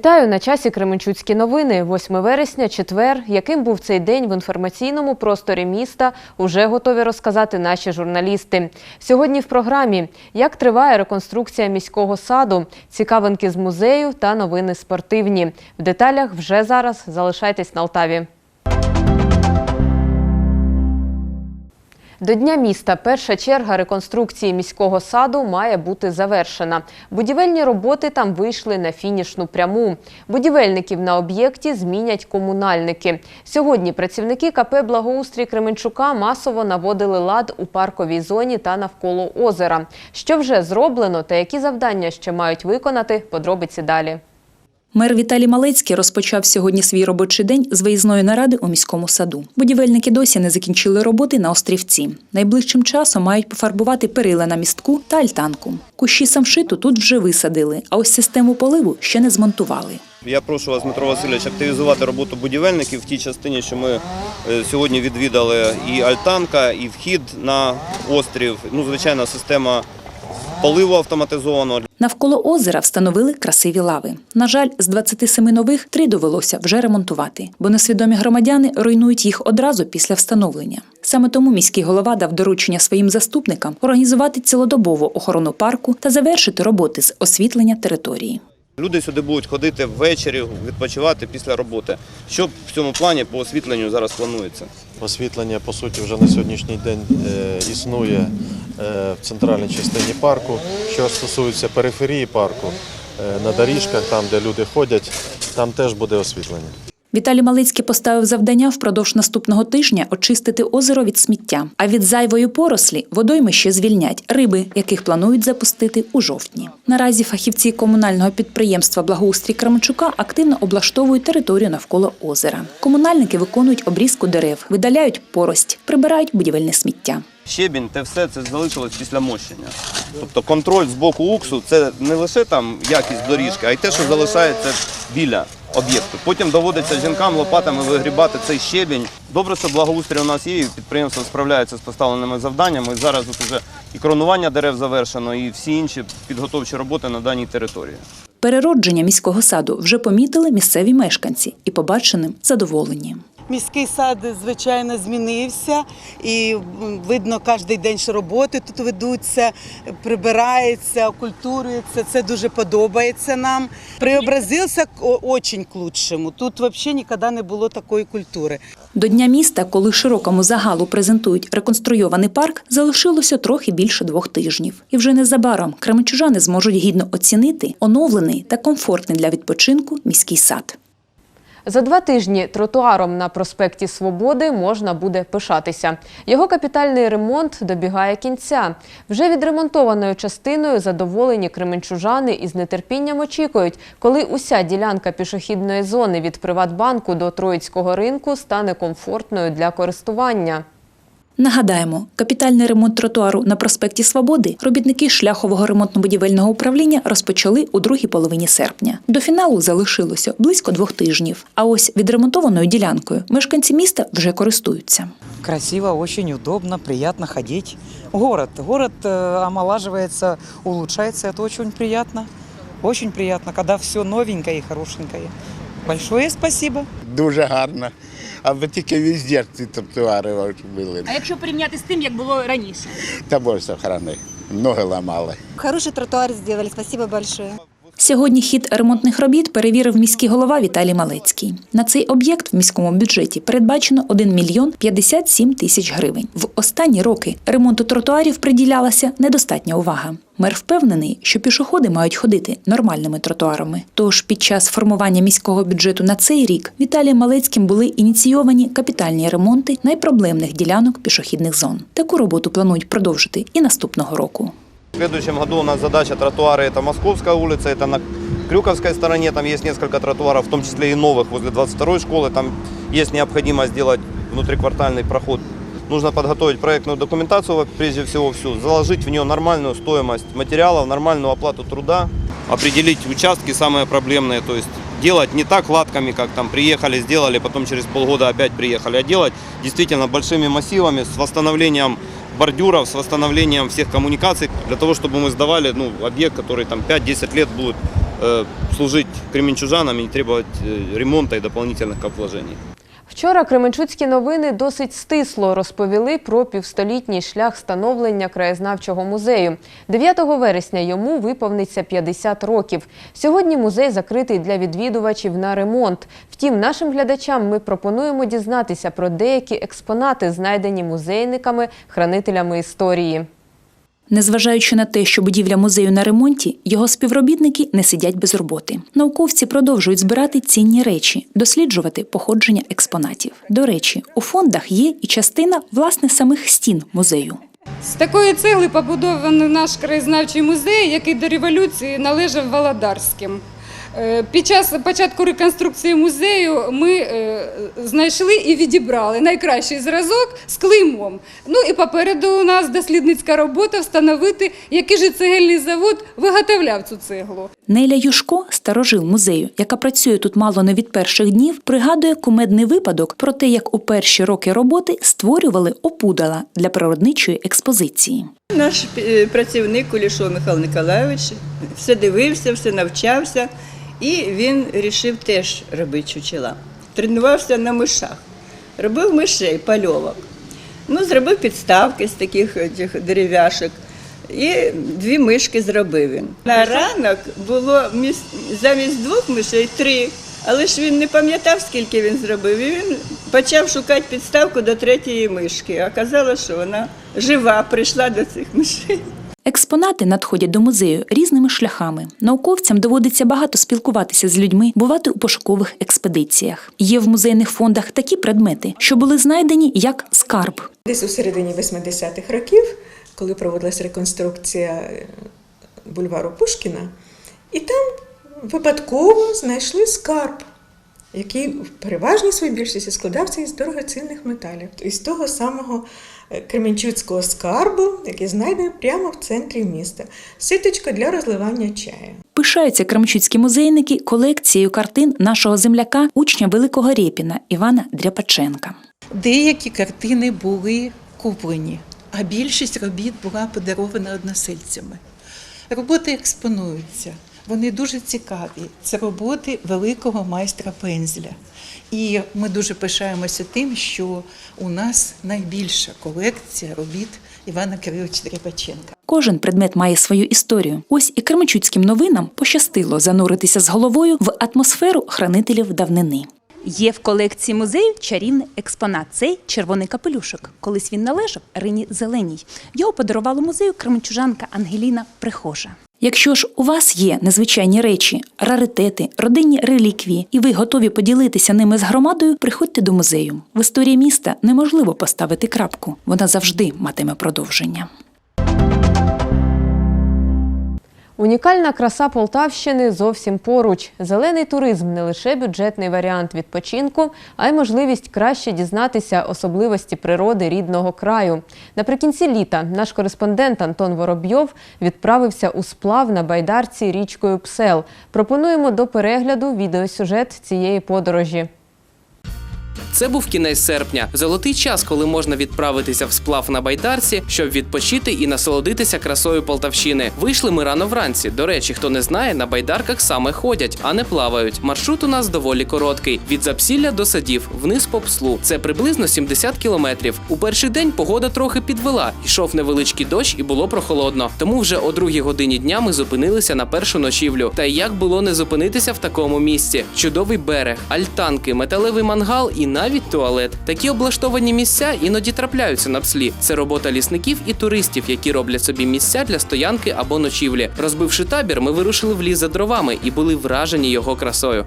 Вітаю на часі Кременчуцькі новини. 8 вересня, четвер. Яким був цей день в інформаційному просторі міста, уже готові розказати наші журналісти. Сьогодні в програмі як триває реконструкція міського саду, цікавинки з музею та новини спортивні. В деталях вже зараз залишайтесь на Алтаві. До Дня міста перша черга реконструкції міського саду має бути завершена. Будівельні роботи там вийшли на фінішну пряму. Будівельників на об'єкті змінять комунальники. Сьогодні працівники КП «Благоустрій Кременчука масово наводили лад у парковій зоні та навколо озера. Що вже зроблено та які завдання ще мають виконати – подробиці далі. Мер Віталій Малецький розпочав сьогодні свій робочий день з виїзної наради у міському саду. Будівельники досі не закінчили роботи на острівці. Найближчим часом мають пофарбувати перила на містку та альтанку. Кущі самшиту тут вже висадили, а ось систему поливу ще не змонтували. Я прошу вас, Дмитро Васильович, активізувати роботу будівельників в тій частині, що ми е, сьогодні відвідали і альтанка, і вхід на острів. Ну, звичайно, система поливу автоматизованого. Навколо озера встановили красиві лави. На жаль, з 27 нових три довелося вже ремонтувати, бо несвідомі громадяни руйнують їх одразу після встановлення. Саме тому міський голова дав доручення своїм заступникам організувати цілодобову охорону парку та завершити роботи з освітлення території. Люди сюди будуть ходити ввечері, відпочивати після роботи. Що в цьому плані по освітленню зараз планується? Освітлення, по суті, вже на сьогоднішній день е, існує е, в центральній частині парку. Що стосується периферії парку, е, на доріжках, там, де люди ходять, там теж буде освітлення. Віталій Малицький поставив завдання впродовж наступного тижня очистити озеро від сміття. А від зайвої порослі водойми ще звільнять риби, яких планують запустити у жовтні. Наразі фахівці комунального підприємства Благоустрій Кременчука активно облаштовують територію навколо озера. Комунальники виконують обрізку дерев, видаляють порость, прибирають будівельне сміття. Щебінь, те все це залишилось після мощення. Тобто контроль з боку уксу це не лише там якість доріжки, а й те, що залишається біля об'єкту. Потім доводиться жінкам лопатами вигрібати цей щебінь. Добре, що благоустрій у нас є, і підприємство справляється з поставленими завданнями. Зараз тут вже і кронування дерев завершено, і всі інші підготовчі роботи на даній території. Переродження міського саду вже помітили місцеві мешканці і побаченим задоволені. Міський сад, звичайно, змінився, і видно кожен день, роботи тут ведуться, прибирається, окультурується. Це дуже подобається нам. Преобразився дуже к лучшому. Тут взагалі ніколи не було такої культури. До Дня міста, коли широкому загалу презентують реконструйований парк, залишилося трохи більше двох тижнів. І вже незабаром кременчужани зможуть гідно оцінити оновлений та комфортний для відпочинку міський сад. За два тижні тротуаром на проспекті Свободи можна буде пишатися. Його капітальний ремонт добігає кінця. Вже відремонтованою частиною задоволені кременчужани із нетерпінням очікують, коли уся ділянка пішохідної зони від Приватбанку до Троїцького ринку стане комфортною для користування. Нагадаємо, капітальний ремонт тротуару на проспекті Свободи робітники шляхового ремонтно-будівельного управління розпочали у другій половині серпня. До фіналу залишилося близько двох тижнів. А ось відремонтованою ділянкою мешканці міста вже користуються. Красиво, очень удобно, приятно ходить. Город, город э, омолаживается, улучшается, это очень приятно. Очень приятно, когда все новенькое и хорошенькое. Большое спасибо. Дуже гарно. Аби тільки везде ці тротуари були. А якщо порівняти з тим, як було раніше? Та боже, охорони. Ноги ламали. Хороший тротуар зробили, спасибо большое. Сьогодні хід ремонтних робіт перевірив міський голова Віталій Малецький. На цей об'єкт в міському бюджеті передбачено 1 мільйон 57 тисяч гривень. В останні роки ремонту тротуарів приділялася недостатня увага. Мер впевнений, що пішоходи мають ходити нормальними тротуарами. Тож під час формування міського бюджету на цей рік Віталієм Малецьким були ініційовані капітальні ремонти найпроблемних ділянок пішохідних зон. Таку роботу планують продовжити і наступного року. Следующем году у нас задача тротуары – это Московская улица, это на Крюковской стороне, там есть несколько тротуаров, в том числе и новых возле 22 школы, там есть необходимость сделать внутриквартальный проход. Нужно подготовить проектную документацию, прежде всего всю, заложить в нее нормальную стоимость материалов, нормальную оплату труда, определить участки самые проблемные, то есть делать не так латками, как там приехали, сделали, потом через полгода опять приехали, а делать действительно большими массивами с восстановлением бордюров, с восстановлением всех коммуникаций, для того, чтобы мы сдавали ну, объект, который там 5-10 лет будет э, служить кременчужанам и не требовать э, ремонта и дополнительных капвложений. Вчора Кременчуцькі новини досить стисло розповіли про півстолітній шлях становлення краєзнавчого музею. 9 вересня йому виповниться 50 років. Сьогодні музей закритий для відвідувачів на ремонт. Втім, нашим глядачам ми пропонуємо дізнатися про деякі експонати, знайдені музейниками, хранителями історії. Незважаючи на те, що будівля музею на ремонті, його співробітники не сидять без роботи. Науковці продовжують збирати цінні речі, досліджувати походження експонатів. До речі, у фондах є і частина власне самих стін музею. З такої цегли побудований наш краєзнавчий музей, який до революції належав Володарським. Е, Під час початку реконструкції музею ми е, знайшли і відібрали найкращий зразок з клеймом. Ну і попереду у нас дослідницька робота встановити, який же цегельний завод виготовляв цю цеглу. Неля Юшко, старожил музею, яка працює тут мало не від перших днів, пригадує кумедний випадок про те, як у перші роки роботи створювали опудала для природничої експозиції. Наш е, працівник Кулішов Михайло Николайович все дивився, все навчався, і він вирішив теж робити чучела. Тренувався на мишах, робив мишей, пальовок. Ну, зробив підставки з таких тих дерев'яшок. І дві мишки зробив він. На ранок було міс- замість двох мишей три. Але ж він не пам'ятав, скільки він зробив. І він почав шукати підставку до третьої мишки. А казалось, що вона жива, прийшла до цих мишей. Експонати надходять до музею різними шляхами. Науковцям доводиться багато спілкуватися з людьми, бувати у пошукових експедиціях. Є в музейних фондах такі предмети, що були знайдені як скарб. Десь у середині 80-х років, коли проводилася реконструкція е, бульвару Пушкіна, і там випадково знайшли скарб, який в переважній своїй більшості складався із дорогоцінних металів. Із того самого е, кременчуцького скарбу, який знайдений прямо в центрі міста. Ситочка для розливання чаю. Пишаються крамчуцькі музейники колекцією картин нашого земляка, учня Великого Рєпіна Івана Дряпаченка. Деякі картини були куплені, а більшість робіт була подарована односельцями. Роботи експонуються, вони дуже цікаві. Це роботи великого майстра пензля. І ми дуже пишаємося тим, що у нас найбільша колекція робіт Івана Кириловича Дрябаченка. Кожен предмет має свою історію. Ось і кермичуцьким новинам пощастило зануритися з головою в атмосферу хранителів давнини. Є в колекції музею чарівний експонат. Цей червоний капелюшок. Колись він належав Рині Зеленій. Його подарувала музею кременчужанка Ангеліна Прихожа. Якщо ж у вас є незвичайні речі, раритети, родинні реліквії, і ви готові поділитися ними з громадою, приходьте до музею. В історії міста неможливо поставити крапку. Вона завжди матиме продовження. Унікальна краса Полтавщини зовсім поруч. Зелений туризм не лише бюджетний варіант відпочинку, а й можливість краще дізнатися особливості природи рідного краю. Наприкінці літа наш кореспондент Антон Воробйов відправився у сплав на байдарці річкою Псел. Пропонуємо до перегляду відеосюжет цієї подорожі. Це був кінець серпня, золотий час, коли можна відправитися в сплав на байдарці, щоб відпочити і насолодитися красою Полтавщини. Вийшли ми рано вранці. До речі, хто не знає, на байдарках саме ходять, а не плавають. Маршрут у нас доволі короткий: від запсілля до садів, вниз по пслу. Це приблизно 70 кілометрів. У перший день погода трохи підвела. Йшов невеличкий дощ і було прохолодно. Тому вже о другій годині дня ми зупинилися на першу ночівлю. Та як було не зупинитися в такому місці? Чудовий берег, альтанки, металевий мангал і навіть туалет. Такі облаштовані місця іноді трапляються на пслі. Це робота лісників і туристів, які роблять собі місця для стоянки або ночівлі. Розбивши табір, ми вирушили в ліс за дровами і були вражені його красою.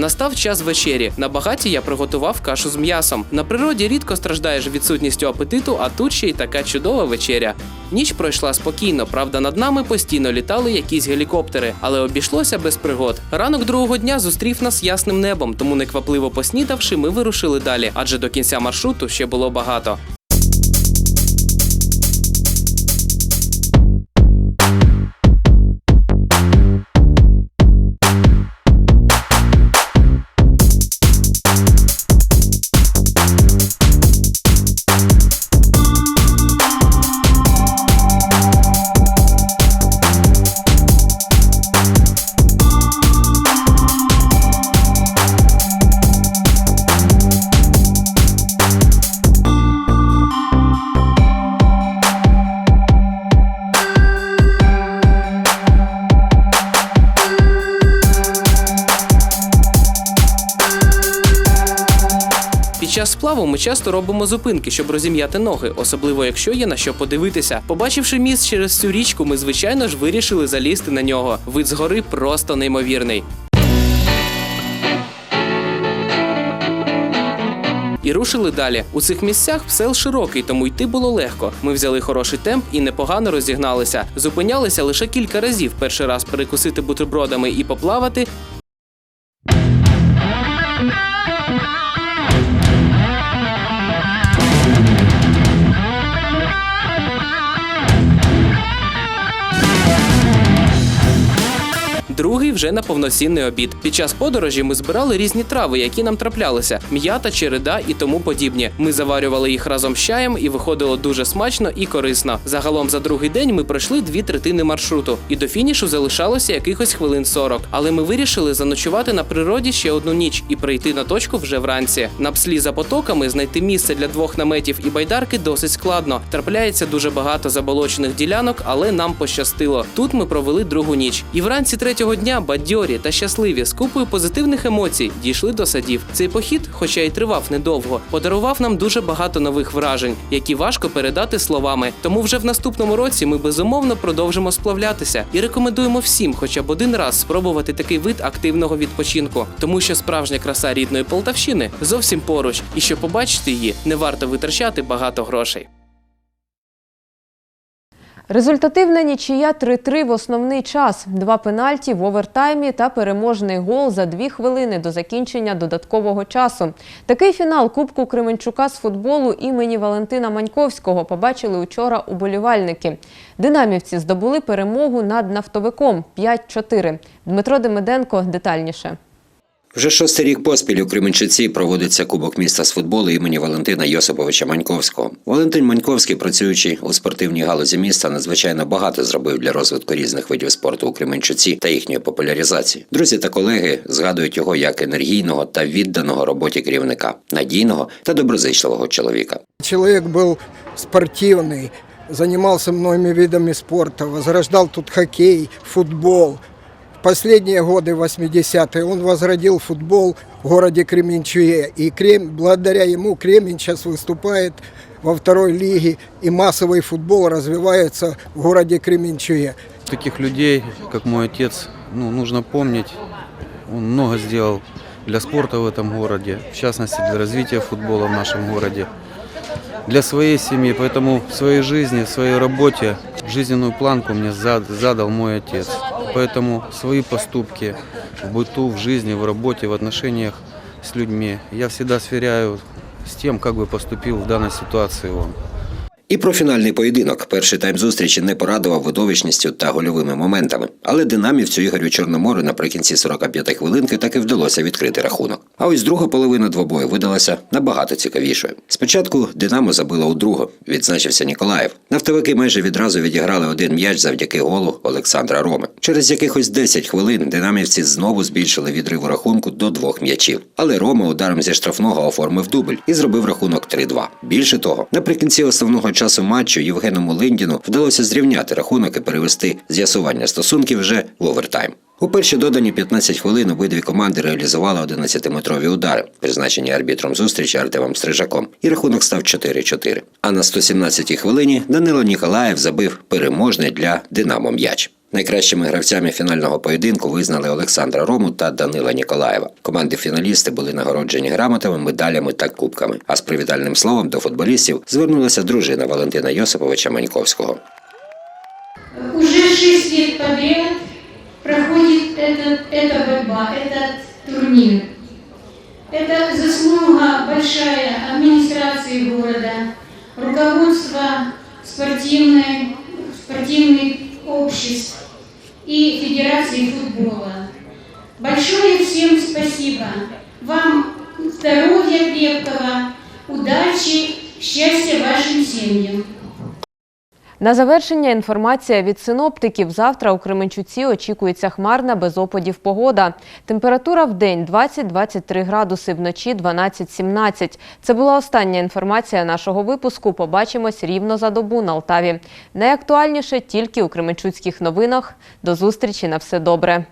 Настав час вечері. На багаті я приготував кашу з м'ясом. На природі рідко страждаєш відсутністю апетиту, а тут ще й така чудова вечеря. Ніч пройшла спокійно, правда, над нами постійно літали якісь гелікоптери, але обійшлося без пригод. Ранок другого дня зустрів нас ясним небом, тому неквапливо поснідавши, ми вирушили далі, адже до кінця маршруту ще було багато. Часто робимо зупинки, щоб розім'яти ноги, особливо якщо є на що подивитися. Побачивши міст через цю річку, ми звичайно ж вирішили залізти на нього. Вид з гори просто неймовірний. І рушили далі. У цих місцях сел широкий, тому йти було легко. Ми взяли хороший темп і непогано розігналися. Зупинялися лише кілька разів. Перший раз перекусити бутербродами і поплавати. Другий вже на повноцінний обід. Під час подорожі ми збирали різні трави, які нам траплялися: м'ята, череда і тому подібні. Ми заварювали їх разом з чаєм і виходило дуже смачно і корисно. Загалом за другий день ми пройшли дві третини маршруту, і до фінішу залишалося якихось хвилин 40. Але ми вирішили заночувати на природі ще одну ніч і прийти на точку вже вранці. На пслі за потоками знайти місце для двох наметів і байдарки досить складно. Трапляється дуже багато заболочених ділянок, але нам пощастило. Тут ми провели другу ніч. І вранці третього дня бадьорі та щасливі з купою позитивних емоцій дійшли до садів. Цей похід, хоча й тривав недовго, подарував нам дуже багато нових вражень, які важко передати словами. Тому вже в наступному році ми безумовно продовжимо сплавлятися і рекомендуємо всім, хоча б один раз спробувати такий вид активного відпочинку, тому що справжня краса рідної Полтавщини зовсім поруч, і щоб побачити її, не варто витрачати багато грошей. Результативна нічия 3-3 в основний час. Два пенальті в овертаймі та переможний гол за дві хвилини до закінчення додаткового часу. Такий фінал Кубку Кременчука з футболу імені Валентина Маньковського побачили учора уболівальники. Динамівці здобули перемогу над нафтовиком 5-4. Дмитро Демиденко детальніше. Вже шостий рік поспіль у Кременчуці проводиться Кубок міста з футболу імені Валентина Йосиповича Маньковського. Валентин Маньковський, працюючи у спортивній галузі міста, надзвичайно багато зробив для розвитку різних видів спорту у Кременчуці та їхньої популяризації. Друзі та колеги згадують його як енергійного та відданого роботі керівника, надійного та доброзичливого чоловіка. Человек был спортивный, занимался многими видами спорта, возрождал тут хоккей, футбол. Последние годы, 80-е, он возродил футбол в городе Кременчуге. И Крем, благодаря ему Кремень сейчас выступает во второй лиге, и массовый футбол развивается в городе Кременчуге. Таких людей, как мой отец, ну, нужно помнить. Он много сделал для спорта в этом городе, в частности для развития футбола в нашем городе, для своей семьи. Поэтому в своей жизни, в своей работе жизненную планку мне зад- задал мой отец. Поэтому свои поступки в быту, в жизни, в работе, в отношениях с людьми я всегда сверяю с тем, как бы поступил в данной ситуации он. І про фінальний поєдинок. Перший тайм зустрічі не порадував видовищністю та гольовими моментами. Але динамівцю Ігорю Чорномору наприкінці 45 хвилинки таки вдалося відкрити рахунок. А ось друга половина двобою видалася набагато цікавішою. Спочатку Динамо забило у другу, відзначився Ніколаєв. Нафтовики майже відразу відіграли один м'яч завдяки голу Олександра Роми. Через якихось 10 хвилин динамівці знову збільшили відрив у рахунку до двох м'ячів. Але Рома ударом зі штрафного оформив дубль і зробив рахунок 3-2. Більше того, наприкінці основного часу матчу Євгену Линдіну вдалося зрівняти рахунок і перевести з'ясування стосунків вже в овертайм. У перші додані 15 хвилин обидві команди реалізували 11-метрові удари, призначені арбітром зустрічі Артемом Стрижаком, і рахунок став 4-4. А на 117-й хвилині Данило Ніколаєв забив переможний для Динамо м'яч. Найкращими гравцями фінального поєдинку визнали Олександра Рому та Данила Ніколаєва. Команди фіналісти були нагороджені грамотами, медалями та кубками. А з привітальним словом до футболістів звернулася дружина Валентина Йосиповича Маньковського. Уже лет подряд проходит этот, эта борьба, этот турнир. Это заслуга большая администрации города, руководства спортивной, спортивных обществ и Федерации футбола. Большое всем спасибо. Вам здоровья крепкого, удачи, счастья вашим семьям. На завершення інформація від синоптиків. Завтра у Кременчуці очікується хмарна без опадів погода. Температура в день 20-23 градуси, вночі 12-17. Це була остання інформація нашого випуску. Побачимось рівно за добу на Алтаві. Найактуальніше тільки у Кременчуцьких новинах. До зустрічі на все добре.